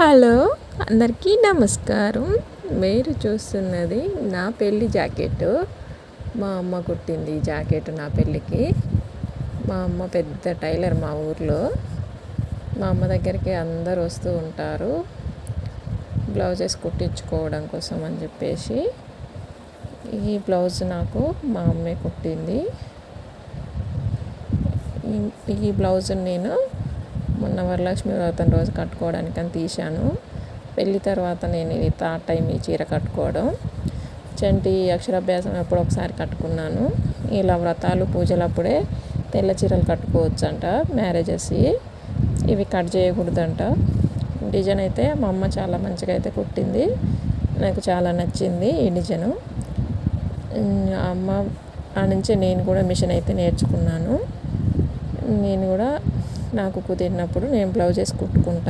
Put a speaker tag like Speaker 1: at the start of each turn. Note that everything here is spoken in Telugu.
Speaker 1: హలో అందరికీ నమస్కారం. మీరు చూస్తున్నది నా పెళ్ళి జాకెట్. మా అమ్మ కుట్టింది ఈ జాకెట్ నా పెళ్ళికి. మా అమ్మ పెద్ద టైలర్ మా ఊర్లో. మా అమ్మ దగ్గరికి అందరు వస్తూ ఉంటారు. బ్లౌజెస్ కుట్టించుకోవడం కోసం అని చెప్పేసి ఈ బ్లౌజ్ నాకు మా అమ్మే కుట్టింది. ఈ బ్లౌజ్ నేను మొన్న వరలక్ష్మి వ్రతం రోజు కట్టుకోవడానికి అని తీశాను. పెళ్ళి తర్వాత నేను ఇది థర్డ్ టైం ఈ చీర కట్టుకోవడం. చంటి అక్షరాభ్యాసం ఎప్పుడు ఒకసారి కట్టుకున్నాను. ఇలా వ్రతాలు పూజలప్పుడే తెల్ల చీరలు కట్టుకోవచ్చు అంట మ్యారేజెస్ ఇవి కట్ చేయకూడదంట. డిజైన్ అయితే మా అమ్మ చాలా మంచిగా అయితే కుట్టింది. నాకు చాలా నచ్చింది ఈ డిజైను. అమ్మ ఆ నుంచి నేను కూడా మిషన్ అయితే నేర్చుకున్నాను. నేను కూడా నాకు కుదిరినప్పుడు నేను బ్లౌజెస్ కుట్టుకుంటాను